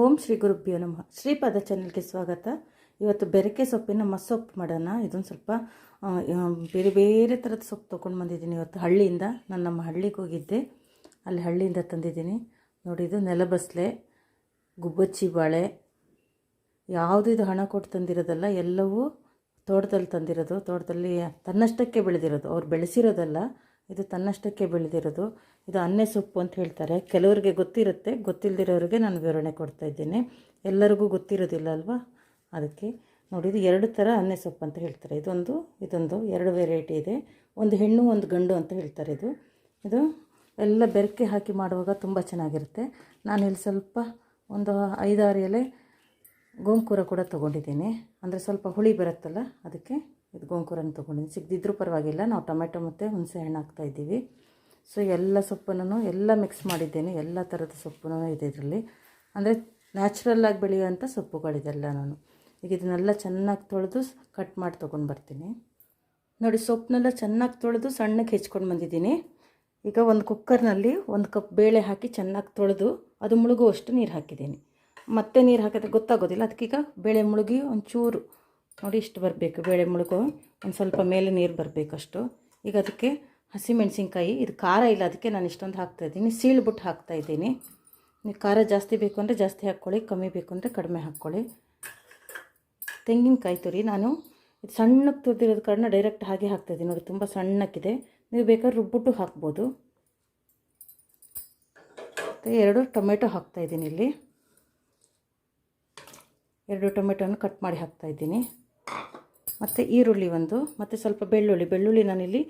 ಓಂ ಶ್ರೀ ಗುರುಭ್ಯೋ ನಮಃ. ಶ್ರೀಪಾದ ಚಾನಲ್ಗೆ ಸ್ವಾಗತ. ಇವತ್ತು ಬೆರಕೆ ಸೊಪ್ಪಿನ ಮಸ್ಸೊಪ್ಪು ಮಾಡೋಣ. ಇದೊಂದು ಸ್ವಲ್ಪ ಬೇರೆ ಬೇರೆ ಥರದ ಸೊಪ್ಪು ತೊಗೊಂಡು ಬಂದಿದ್ದೀನಿ ಇವತ್ತು ಹಳ್ಳಿಯಿಂದ. ನಾನು ನಮ್ಮ ಹಳ್ಳಿಗೆ ಹೋಗಿದ್ದೆ. ಅಲ್ಲಿ ಹಳ್ಳಿಯಿಂದ ತಂದಿದ್ದೀನಿ. ನೋಡಿ, ಇದು ನೆಲಬಸ್ಲೆ, ಗುಬ್ಬಚ್ಚಿ ಬಾಳೆ, ಯಾವುದು ಇದು ಹಣ ಕೊಟ್ಟು ತಂದಿರೋದಲ್ಲ, ಎಲ್ಲವೂ ತೋಟದಲ್ಲಿ ತಂದಿರೋದು. ತೋಟದಲ್ಲಿ ತನ್ನಷ್ಟಕ್ಕೆ ಬೆಳೆದಿರೋದು. ಅವ್ರು ಬೆಳೆಸಿರೋದಲ್ಲ. ಇದು ತನ್ನಷ್ಟಕ್ಕೆ ಬೆಳೆದಿರೋದು. ಇದು ಅನ್ನೆ ಸೊಪ್ಪು ಅಂತ ಹೇಳ್ತಾರೆ. ಕೆಲವರಿಗೆ ಗೊತ್ತಿರುತ್ತೆ. ಗೊತ್ತಿಲ್ಲದಿರೋರಿಗೆ ನಾನು ವಿವರಣೆ ಕೊಡ್ತಾ ಇದ್ದೀನಿ. ಎಲ್ಲರಿಗೂ ಗೊತ್ತಿರೋದಿಲ್ಲ ಅಲ್ವಾ? ಅದಕ್ಕೆ ನೋಡಿ, ಇದು ಎರಡು ಥರ ಅನ್ನೆ ಸೊಪ್ಪು ಅಂತ ಹೇಳ್ತಾರೆ. ಇದೊಂದು ಇದೊಂದು ಎರಡು ವೆರೈಟಿ ಇದೆ. ಒಂದು ಹೆಣ್ಣು, ಒಂದು ಗಂಡು ಅಂತ ಹೇಳ್ತಾರೆ ಇದು. ಇದು ಎಲ್ಲ ಬೆರಕೆ ಹಾಕಿ ಮಾಡುವಾಗ ತುಂಬ ಚೆನ್ನಾಗಿರುತ್ತೆ. ನಾನು ಇಲ್ಲಿ ಸ್ವಲ್ಪ ಒಂದು ಐದಾರು ಎಲೆ ಗೋಂಕೂರ ಕೂಡ ತೊಗೊಂಡಿದ್ದೀನಿ. ಅಂದರೆ ಸ್ವಲ್ಪ ಹುಳಿ ಬರುತ್ತಲ್ಲ, ಅದಕ್ಕೆ ಇದು ಗೋಂಕೂರನ್ನು ತೊಗೊಂಡಿದ್ದೀನಿ. ಸಿಗದಿದ್ರೂ ಪರವಾಗಿಲ್ಲ, ನಾವು ಟೊಮೆಟೊ ಮತ್ತು ಹುಣಸೆ ಹಣ್ಣು ಹಾಕ್ತಾ ಇದ್ದೀವಿ. ಸೊ ಎಲ್ಲ ಸೊಪ್ಪನ್ನು ಎಲ್ಲ ಮಿಕ್ಸ್ ಮಾಡಿದ್ದೇನೆ, ಎಲ್ಲ ಥರದ ಸೊಪ್ಪು ಇದೆ ಇದರಲ್ಲಿ. ಅಂದರೆ ನ್ಯಾಚುರಲ್ಲಾಗಿ ಬೆಳೆಯುವಂಥ ಸೊಪ್ಪುಗಳಿದೆಲ್ಲ ನಾನು. ಈಗ ಇದನ್ನೆಲ್ಲ ಚೆನ್ನಾಗಿ ತೊಳೆದು ಕಟ್ ಮಾಡಿ ತೊಗೊಂಡು ಬರ್ತೀನಿ. ನೋಡಿ ಸೊಪ್ಪನ್ನೆಲ್ಲ ಚೆನ್ನಾಗಿ ತೊಳೆದು ಸಣ್ಣಕ್ಕೆ ಹೆಚ್ಕೊಂಡು ಬಂದಿದ್ದೀನಿ. ಈಗ ಒಂದು ಕುಕ್ಕರ್ನಲ್ಲಿ ಒಂದು ಕಪ್ ಬೇಳೆ ಹಾಕಿ ಚೆನ್ನಾಗಿ ತೊಳೆದು ಅದು ಮುಳುಗುವಷ್ಟು ನೀರು ಹಾಕಿದ್ದೀನಿ. ಮತ್ತೆ ನೀರು ಹಾಕಿದ್ರೆ ಗೊತ್ತಾಗೋದಿಲ್ಲ, ಅದಕ್ಕೀಗ ಬೇಳೆ ಮುಳುಗಿ ಒಂಚೂರು ನೋಡಿ ಇಷ್ಟು ಬರಬೇಕು, ಬೇಳೆ ಮುಳುಗು. ಒಂದು ಸ್ವಲ್ಪ ಮೇಲೆ ನೀರು ಬರಬೇಕಷ್ಟು ಈಗ ಅದಕ್ಕೆ ಹಸಿಮೆಣಸಿನ್ಕಾಯಿ ಇದು ಖಾರ ಇಲ್ಲ, ಅದಕ್ಕೆ ನಾನು ಇಷ್ಟೊಂದು ಹಾಕ್ತಾಯಿದ್ದೀನಿ ಸೀಳ್ಬಿಟ್ಟು ಹಾಕ್ತಾಯಿದ್ದೀನಿ ನೀವು ಖಾರ ಜಾಸ್ತಿ ಬೇಕು ಅಂದರೆ ಜಾಸ್ತಿ ಹಾಕ್ಕೊಳ್ಳಿ ಕಮ್ಮಿ ಬೇಕು ಅಂದರೆ ಕಡಿಮೆ ಹಾಕ್ಕೊಳ್ಳಿ ತೆಂಗಿನಕಾಯಿ ತುರಿ, ನಾನು ಇದು ಸಣ್ಣಕ್ಕೆ ತುರಿದಿರೋದು ಕಾರಣ ಡೈರೆಕ್ಟ್ ಹಾಗೆ ಹಾಕ್ತಾಯಿದ್ದೀನಿ ನೋಡಿ, ತುಂಬ ಸಣ್ಣಕ್ಕಿದೆ. ನೀವು ಬೇಕಾದ್ರೆ ರುಬ್ಬಿಟ್ಟು ಹಾಕ್ಬೋದು. ಮತ್ತು ಎರಡು ಟೊಮೆಟೊ ಹಾಕ್ತಾಯಿದ್ದೀನಿ ಇಲ್ಲಿ. ಎರಡು ಟೊಮೆಟೊನ ಕಟ್ ಮಾಡಿ ಹಾಕ್ತಾಯಿದ್ದೀನಿ ಮತ್ತು ಈರುಳ್ಳಿ ಒಂದು, ಮತ್ತು ಸ್ವಲ್ಪ ಬೆಳ್ಳುಳ್ಳಿ. ಬೆಳ್ಳುಳ್ಳಿ ನಾನಿಲ್ಲಿ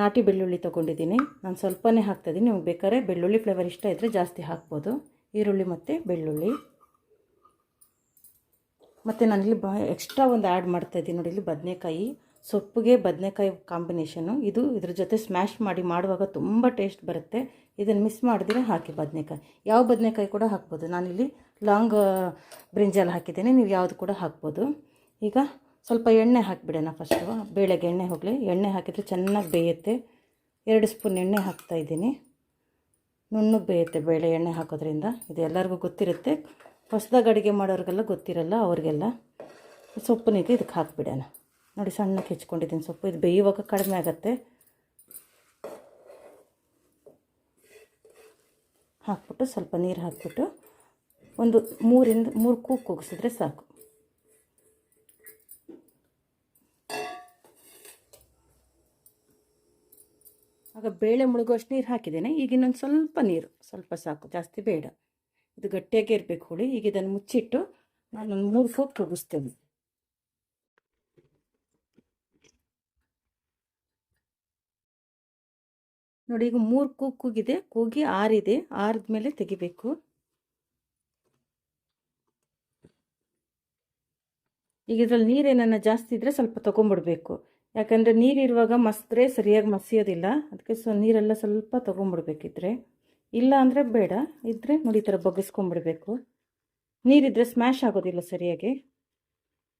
ನಾಟಿ ಬೆಳ್ಳುಳ್ಳಿ ತೊಗೊಂಡಿದ್ದೀನಿ. ನಾನು ಸ್ವಲ್ಪನೇ ಹಾಕ್ತಾಯಿದ್ದೀನಿ ನಿಮ್ಗೆ ಬೇಕಾದ್ರೆ ಬೆಳ್ಳುಳ್ಳಿ ಫ್ಲೇವರ್ ಇಷ್ಟ ಇದ್ದರೆ ಜಾಸ್ತಿ ಹಾಕ್ಬೋದು. ಈರುಳ್ಳಿ ಮತ್ತು ಬೆಳ್ಳುಳ್ಳಿ. ಮತ್ತು ನಾನಿಲ್ಲಿ ಬ ಎಕ್ಸ್ಟ್ರಾ ಒಂದು ಆ್ಯಡ್ ಮಾಡ್ತಾಯಿದ್ದೀನಿ ನೋಡಿ, ಇಲ್ಲಿ ಬದನೆಕಾಯಿ, ಸೊಪ್ಪಿಗೆ ಬದನೆಕಾಯಿ ಕಾಂಬಿನೇಷನು ಇದು ಇದ್ರ ಜೊತೆ ಸ್ಮ್ಯಾಶ್ ಮಾಡಿ ಮಾಡುವಾಗ ತುಂಬ ಟೇಸ್ಟ್ ಬರುತ್ತೆ. ಇದನ್ನು ಮಿಸ್ ಮಾಡಿದ್ರೆ ಹಾಕಿ ಬದನೆಕಾಯಿ. ಯಾವ ಬದನೆಕಾಯಿ ಕೂಡ ಹಾಕ್ಬೋದು. ನಾನಿಲ್ಲಿ ಲಾಂಗ್ ಬ್ರಿಂಜಲ್ ಹಾಕಿದ್ದೇನೆ. ನೀವು ಯಾವುದು ಕೂಡ ಹಾಕ್ಬೋದು. ಈಗ ಸ್ವಲ್ಪ ಎಣ್ಣೆ ಹಾಕಿಬಿಡೋಣ ಫಸ್ಟು ಬೇಳೆಗೆ ಎಣ್ಣೆ ಹೋಗಲಿ. ಎಣ್ಣೆ ಹಾಕಿದರೆ ಚೆನ್ನಾಗಿ ಬೇಯುತ್ತೆ. ಎರಡು ಸ್ಪೂನ್ ಎಣ್ಣೆ ಹಾಕ್ತಾ ಇದ್ದೀನಿ. ನುಣ್ಣು ಬೇಯುತ್ತೆ ಬೇಳೆ ಎಣ್ಣೆ ಹಾಕೋದ್ರಿಂದ. ಇದು ಎಲ್ಲರಿಗೂ ಗೊತ್ತಿರುತ್ತೆ. ಹೊಸದಾಗಿ ಅಡುಗೆ ಮಾಡೋರಿಗೆಲ್ಲ ಗೊತ್ತಿರಲ್ಲ, ಅವ್ರಿಗೆಲ್ಲ. ಸೊಪ್ಪನಿಗೆ ಇದಕ್ಕೆ ಹಾಕಿಬಿಡೋಣ. ನೋಡಿ, ಸಣ್ಣಕ್ಕೆ ಹೆಚ್ಕೊಂಡಿದ್ದೀನಿ ಸೊಪ್ಪು. ಇದು ಬೇಯುವಾಗ ಕಡಿಮೆ ಆಗುತ್ತೆ. ಹಾಕ್ಬಿಟ್ಟು ಸ್ವಲ್ಪ ನೀರು ಹಾಕ್ಬಿಟ್ಟು ಒಂದು ಮೂರಿಂದ, ಮೂರು ಕೂಗು ಕೂಗಿಸಿದ್ರೆ ಸಾಕು. ಆಗ ಬೇಳೆ ಮುಳುಗುವಷ್ಟು ನೀರು ಹಾಕಿದ್ದೇನೆ. ಈಗ ಇನ್ನೊಂದು ಸ್ವಲ್ಪ ನೀರು. ಸ್ವಲ್ಪ ಸಾಕು. ಜಾಸ್ತಿ ಬೇಡ. ಇದು ಗಟ್ಟಿಯಾಗೇ ಇರಬೇಕು ಹುಳಿ. ಈಗ ಇದನ್ನು ಮುಚ್ಚಿಟ್ಟು ನಾನೊಂದು ಮೂರು ಕೂಗು ಕೂಗಿಸ್ತೇನೆ. ನೋಡಿ, ಈಗ ಮೂರು ಕೂಗು ಕೂಗಿದೆ. ಕೂಗಿ ಆರಿದೆ. ಆರಿದ ಮೇಲೆ ತೆಗಿಬೇಕು. ಈಗ ಇದರಲ್ಲಿ ನೀರೇನನ್ನ ಜಾಸ್ತಿ ಇದ್ದರೆ ಸ್ವಲ್ಪ ತೊಗೊಂಬಿಡ್ಬೇಕು. ಯಾಕಂದರೆ ನೀರಿರುವಾಗ ಮಸಿದ್ರೆ ಸರಿಯಾಗಿ ಮಸಿಯೋದಿಲ್ಲ. ಅದಕ್ಕೆ ಸೊ ನೀರೆಲ್ಲ ಸ್ವಲ್ಪ ತೊಗೊಂಬಿಡ್ಬೇಕಿದ್ರೆ. ಇಲ್ಲ ಅಂದರೆ ಬೇಡ. ಇದ್ದರೆ ನೋಡಿ ಈ ಥರ ಬಗ್ಗಿಸ್ಕೊಂಬಿಡ್ಬೇಕು ನೀರಿದ್ದರೆ ಸ್ಮ್ಯಾಶ್ ಆಗೋದಿಲ್ಲ ಸರಿಯಾಗಿ.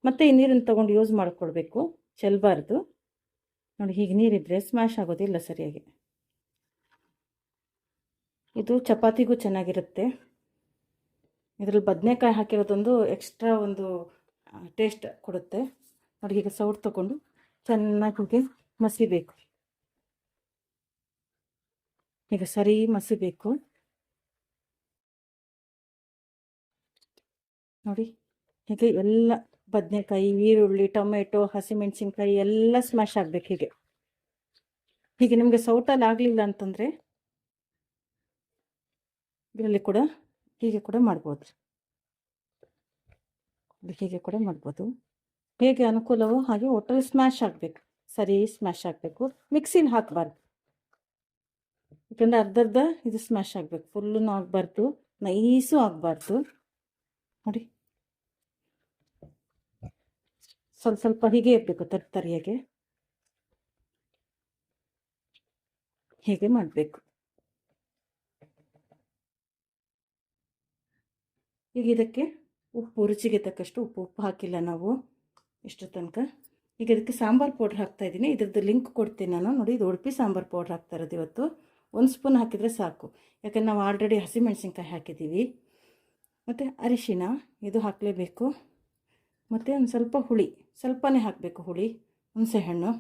ಮತ್ತು ಈ ನೀರನ್ನು ತೊಗೊಂಡು ಯೂಸ್ ಮಾಡ್ಕೊಳ್ಬೇಕು. ಚೆಲ್ಲಬಾರ್ದು ನೋಡಿ ಹೀಗೆ ನೀರಿದ್ದರೆ ಸ್ಮ್ಯಾಶ್ ಆಗೋದಿಲ್ಲ ಸರಿಯಾಗಿ. ಇದು ಚಪಾತಿಗೂ ಚೆನ್ನಾಗಿರುತ್ತೆ. ಇದರಲ್ಲಿ ಬದನೆಕಾಯಿ ಹಾಕಿರೋದೊಂದು ಎಕ್ಸ್ಟ್ರಾ ಒಂದು ಟೇಸ್ಟ್ ಕೊಡುತ್ತೆ. ನೋಡಿ ಈಗ ಸೌಟ್ ತಗೊಂಡು ಚೆನ್ನಾಗಿ ಹೋಗಿ ಮಸಿಬೇಕು. ಈಗ ಸರಿ ಮಸಿಬೇಕು. ನೋಡಿ ಹೀಗೆ ಎಲ್ಲ ಬದನೆಕಾಯಿ, ಈರುಳ್ಳಿ, ಟೊಮೆಟೊ, ಹಸಿಮೆಣಸಿನ್ಕಾಯಿ ಎಲ್ಲ ಸ್ಮ್ಯಾಶ್ ಆಗಬೇಕು ಹೀಗೆ. ಹೀಗೆ ನಿಮಗೆ ಸೌಟಲ್ಲಿ ಆಗಲಿಲ್ಲ ಅಂತಂದರೆ ಇದರಲ್ಲಿ ಕೂಡ ಹೀಗೆ ಕೂಡ ಮಾಡ್ಬೋದು. ಹೀಗೆ ಕೂಡ ಮಾಡ್ಬೋದು. ಹೇಗೆ ಅನುಕೂಲವೋ ಹಾಗೆ ಒಟ್ಟಲ್ಲಿ ಸ್ಮ್ಯಾಶ್ ಆಗಬೇಕು. ಸರಿ ಸ್ಮ್ಯಾಶ್ ಆಗಬೇಕು. ಮಿಕ್ಸಿನ ಹಾಕಬಾರ್ದು. ಯಾಕಂದರೆ ಅರ್ಧರ್ಧ ಇದು ಸ್ಮ್ಯಾಶ್ ಆಗಬೇಕು. ಫುಲ್ಲೂ ಆಗಬಾರ್ದು. ನೈಸು ಆಗಬಾರ್ದು. ನೋಡಿ. ಸ್ವಲ್ಪ ಸ್ವಲ್ಪ ಹೀಗೆ ಇರಬೇಕು ತರ್ತರಿಯಾಗೆ ಹೀಗೆ ಮಾಡಬೇಕು. ಈಗ ಇದಕ್ಕೆ ಉಪ್ಪು, ರುಚಿಗೆ ತಕ್ಕಷ್ಟು ಉಪ್ಪು ಉಪ್ಪು ಹಾಕಿಲ್ಲ ನಾವು ಇಷ್ಟು ತನಕ. ಈಗ ಇದಕ್ಕೆ ಸಾಂಬಾರು ಪೌಡ್ರ್ ಹಾಕ್ತಾ ಇದ್ದೀನಿ. ಇದ್ರದ್ದು ಲಿಂಕ್ ಕೊಡ್ತೀನಿ ನಾನು. ನೋಡಿ, ಇದು ಉಡುಪಿ ಸಾಂಬಾರು ಪೌಡ್ರ್ ಹಾಕ್ತಾ ಇರೋದು ಇವತ್ತು. ಒಂದು ಸ್ಪೂನ್ ಹಾಕಿದರೆ ಸಾಕು. ಯಾಕಂದ್ರೆ ನಾವು ಆಲ್ರೆಡಿ ಹಸಿಮೆಣಸಿನ್ಕಾಯಿ ಹಾಕಿದ್ದೀವಿ. ಮತ್ತು ಅರಿಶಿನ ಇದು ಹಾಕಲೇಬೇಕು. ಮತ್ತು ಒಂದು ಸ್ವಲ್ಪ ಹುಳಿ, ಸ್ವಲ್ಪನೇ ಹಾಕಬೇಕು ಹುಳಿ ಹುಣಸೆಹಣ್ಣು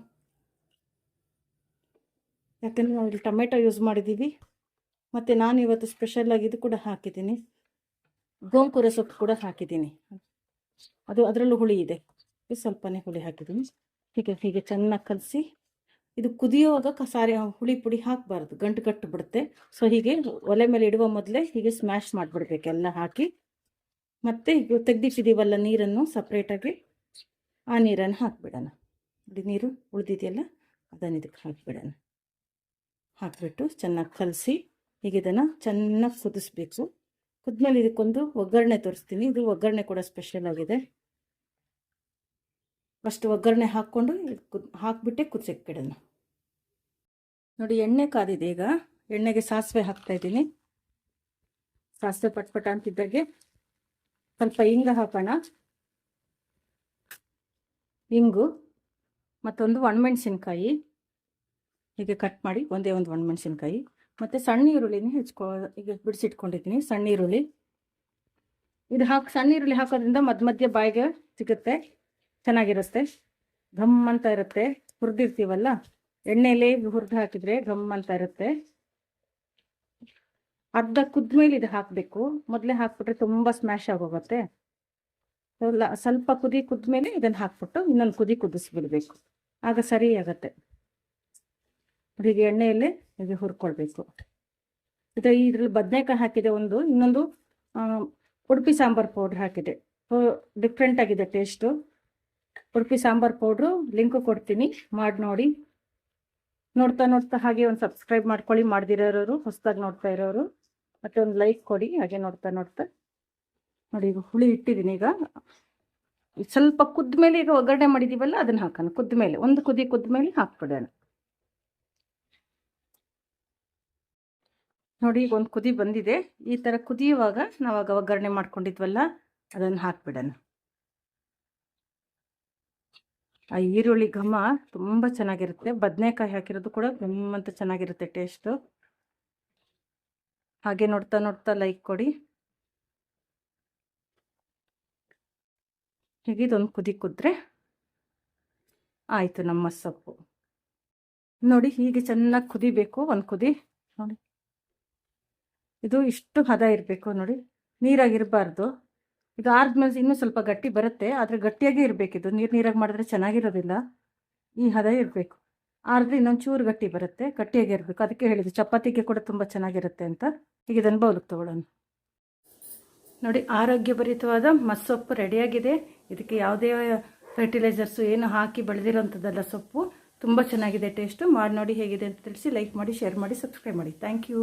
ಯಾಕಂದರೆ ನಾವು ಇಲ್ಲಿ ಟೊಮೆಟೊ ಯೂಸ್ ಮಾಡಿದ್ದೀವಿ. ಮತ್ತು ನಾನು ಇವತ್ತು ಸ್ಪೆಷಲ್ಲಾಗಿ ಇದು ಕೂಡ ಹಾಕಿದ್ದೀನಿ. ಗೋಂಕೂರ ಸೊಪ್ಪು ಕೂಡ ಹಾಕಿದ್ದೀನಿ. ಅದು ಅದರಲ್ಲೂ ಹುಳಿ ಇದೆ. ಸ್ವಲ್ಪನೇ ಹುಳಿ ಹಾಕಿದ್ದೀನಿ. ಹೀಗೆ ಹೀಗೆ ಚೆನ್ನಾಗಿ ಕಲಸಿ ಇದು ಕುದಿಯುವಾಗ ಕಸಾರಿ ಹುಳಿ ಪುಡಿ ಹಾಕಬಾರ್ದು. ಗಂಟು ಕಟ್ಟು ಬಿಡುತ್ತೆ ಸೊ ಹೀಗೆ ಒಲೆ ಮೇಲೆ ಇಡುವ ಮೊದಲೇ ಹೀಗೆ ಸ್ಮ್ಯಾಶ್ ಮಾಡಿಬಿಡ್ಬೇಕು ಎಲ್ಲ ಹಾಕಿ. ಮತ್ತೆ ತೆಗ್ದಿಟ್ಟಿದ್ದೀವಲ್ಲ ನೀರನ್ನು ಸಪ್ರೇಟಾಗಿ ಆ ನೀರನ್ನು ಹಾಕಿಬಿಡೋಣ. ನೋಡಿ, ನೀರು ಉಳಿದಿದೆಯಲ್ಲ? ಅದನ್ನು ಇದಕ್ಕೆ ಹಾಕಿಬಿಡೋಣ. ಹಾಕಿಬಿಟ್ಟು ಚೆನ್ನಾಗಿ ಕಲಸಿ ಹೀಗೆ ಇದನ್ನು ಚೆನ್ನಾಗಿ ಕುದಿಸ್ಬೇಕು. ಕುದ್ಮೇಲೆ ಇದಕ್ಕೊಂದು ಒಗ್ಗರಣೆ ತೋರಿಸ್ತೀನಿ. ಇದು ಒಗ್ಗರಣೆ ಕೂಡ ಸ್ಪೆಷಲ್ ಆಗಿದೆ. ಫಸ್ಟ್ ಒಗ್ಗರಣೆ ಹಾಕ್ಕೊಂಡು ಹಾಕಿಬಿಟ್ಟೆ ಕುದಿಸಕ್ಕೆ ಬಿಡೋಣ ನೋಡಿ ಎಣ್ಣೆ ಕಾದಿದೆ ಈಗ. ಎಣ್ಣೆಗೆ ಸಾಸಿವೆ ಹಾಕ್ತಾ ಇದ್ದೀನಿ. ಸಾಸಿವೆ ಪಟ್ಪಟ ಅಂತಿದ್ದಾಗೆ. ಸ್ವಲ್ಪ ಹಿಂಗ ಹಾಕೋಣ. ಹಿಂಗು ಮತ್ತೊಂದು ಒಣಮೆಣ್ಸಿನ್ಕಾಯಿ. ಹೀಗೆ ಕಟ್ ಮಾಡಿ ಒಂದೇ ಒಂದು ಒಣಮೆಣ್ಸಿನ್ಕಾಯಿ. ಮತ್ತು ಸಣ್ಣ ಈರುಳ್ಳಿನ ಹೆಚ್ಕೊ, ಈಗ ಬಿಡಿಸಿಟ್ಕೊಂಡಿದ್ದೀನಿ. ಸಣ್ಣ ಈರುಳ್ಳಿ. ಇದು ಹಾಕಿ, ಸಣ್ಣ ಈರುಳ್ಳಿ ಹಾಕೋದ್ರಿಂದ ಮಧ್ಯ ಮಧ್ಯ ಬಾಯಿಗೆ ಸಿಗುತ್ತೆ. ಚೆನ್ನಾಗಿರುತ್ತೆ. ಘಮ್ ಅಂತ ಇರುತ್ತೆ. ಹುರಿದಿರ್ತೀವಲ್ಲ? ಎಣ್ಣೆಯಲ್ಲಿ ಹುರಿದು ಹಾಕಿದರೆ ಘಮ್ ಅಂತ ಇರುತ್ತೆ. ಅರ್ಧ ಕುದ್ಮೇಲೆ ಇದು ಹಾಕಬೇಕು. ಮೊದಲೇ ಹಾಕ್ಬಿಟ್ರೆ ತುಂಬ ಸ್ಮ್ಯಾಶ್ ಆಗೋಗುತ್ತೆ. ಸ್ವಲ್ಪ ಕುದಿ ಕುದ್ಮೇಲೆ ಇದನ್ನು ಹಾಕ್ಬಿಟ್ಟು ಇನ್ನೊಂದು ಕುದಿ ಕುದಿಸ್ಬಿಡ್ಬೇಕು. ಆಗ ಸರಿ ಆಗುತ್ತೆ ಹೀಗೆ ಎಣ್ಣೆಯಲ್ಲೇ ಹೀಗೆ ಹುರ್ಕೊಳ್ಬೇಕು. ಇದು ಇದ್ರಲ್ಲಿ ಬದನೆಕಾಯಿ ಹಾಕಿದೆ ಒಂದು, ಇನ್ನೊಂದು ಉಡುಪಿ ಸಾಂಬಾರ್ ಪೌಡ್ರ್ ಹಾಕಿದೆ. ಡಿಫ್ರೆಂಟ್ ಆಗಿದೆ taste Udupi sambar powder link ಕೊಡ್ತೀನಿ, ಮಾಡಿ ನೋಡಿ. ನೋಡ್ತಾ ನೋಡ್ತಾ ಹಾಗೆ ಒಂದು ಸಬ್ಸ್ಕ್ರೈಬ್ ಮಾಡ್ಕೊಳ್ಳಿ ಮಾಡ್ದಿರೋರು ಹೊಸದಾಗಿ ನೋಡ್ತಾ ಇರೋರು. ಮತ್ತೆ ಒಂದು ಲೈಕ್ ಕೊಡಿ, ಹಾಗೆ ನೋಡ್ತಾ ನೋಡ್ತಾ. ನೋಡಿ, ಈಗ ಹುಳಿ ಇಟ್ಟಿದ್ದೀನಿ ಈಗ. ಸ್ವಲ್ಪ ಕುದ್ದ ಮೇಲೆ ಈಗ ಒಗ್ಗರಣೆ ಮಾಡಿದ್ದೀವಲ್ಲ ಅದನ್ನು ಹಾಕೋಣ. ಕುದ್ದ ಮೇಲೆ ಒಂದು ಕುದಿ ಕುದ್ದ ಮೇಲೆ ಹಾಕ್ಬಿಡೋಣ. ನೋಡಿ ಈಗ ಒಂದು ಕುದಿ ಬಂದಿದೆ. ಈ ಥರ ಕುದಿಯುವಾಗ ನಾವಾಗ ಒಗ್ಗರಣೆ ಮಾಡ್ಕೊಂಡಿದ್ವಲ್ಲ, ಅದನ್ನು ಹಾಕ್ಬಿಡೋಣ. ಆ ಈರುಳ್ಳಿ ಘಮ ತುಂಬ ಚೆನ್ನಾಗಿರುತ್ತೆ. ಬದನೆಕಾಯಿ ಹಾಕಿರೋದು ಕೂಡ ಗಮ್ಮಂತ ಚೆನ್ನಾಗಿರುತ್ತೆ ಟೇಸ್ಟು. ಹಾಗೆ ನೋಡ್ತಾ ನೋಡ್ತಾ ಲೈಕ್ ಕೊಡಿ. ಹೀಗೆ ಇದೊಂದು ಕುದಿ ಕುದ್ರೆ ಆಯಿತು ನಮ್ಮ ಸೊಪ್ಪು. ನೋಡಿ ಹೀಗೆ ಚೆನ್ನಾಗಿ ಕುದಿಬೇಕು ಒಂದು ಕುದಿ. ನೋಡಿ. ಇದು ಇಷ್ಟು ಹದ ಇರಬೇಕು ನೋಡಿ. ನೀರಾಗಿರಬಾರ್ದು. ಇದು ಆದ್ಮೇಲೆ ಇನ್ನೂ ಸ್ವಲ್ಪ ಗಟ್ಟಿ ಬರುತ್ತೆ, ಆದರೆ ಗಟ್ಟಿಯಾಗೇ ಇರಬೇಕು ಇದು. ನೀರು ನೀರಾಗಿ ಮಾಡಿದ್ರೆ ಚೆನ್ನಾಗಿರೋದಿಲ್ಲ. ಈ ಹದ ಇರಬೇಕು. ಆದ್ರೆ ಇನ್ನೊಂದು ಚೂರು ಗಟ್ಟಿ ಬರುತ್ತೆ, ಗಟ್ಟಿಯಾಗಿ ಇರಬೇಕು. ಅದಕ್ಕೆ ಹೇಳಿದ್ದು, ಚಪಾತಿಗೆ ಕೂಡ ತುಂಬ ಚೆನ್ನಾಗಿರುತ್ತೆ ಅಂತ. ಈಗ ಇದನ್ನು ಬೌಲಿಗೆ ತೊಗೊಳ್ಳೋಣ. ನೋಡಿ, ಆರೋಗ್ಯಭರಿತವಾದ ಮಸ್ಸೊಪ್ಪು ರೆಡಿಯಾಗಿದೆ. ಇದಕ್ಕೆ ಯಾವುದೇ ಫರ್ಟಿಲೈಸರ್ಸು ಏನು ಹಾಕಿ ಬೆಳೆದಿರೋಂಥದ್ದಲ್ಲ ಸೊಪ್ಪು. ತುಂಬ ಚೆನ್ನಾಗಿದೆ ಟೇಸ್ಟು ಮಾಡಿ ನೋಡಿ ಹೇಗಿದೆ ಅಂತ ತಿಳಿಸಿ ಲೈಕ್ ಮಾಡಿ ಶೇರ್ ಮಾಡಿ ಸಬ್ಸ್ಕ್ರೈಬ್ ಮಾಡಿ. Thank you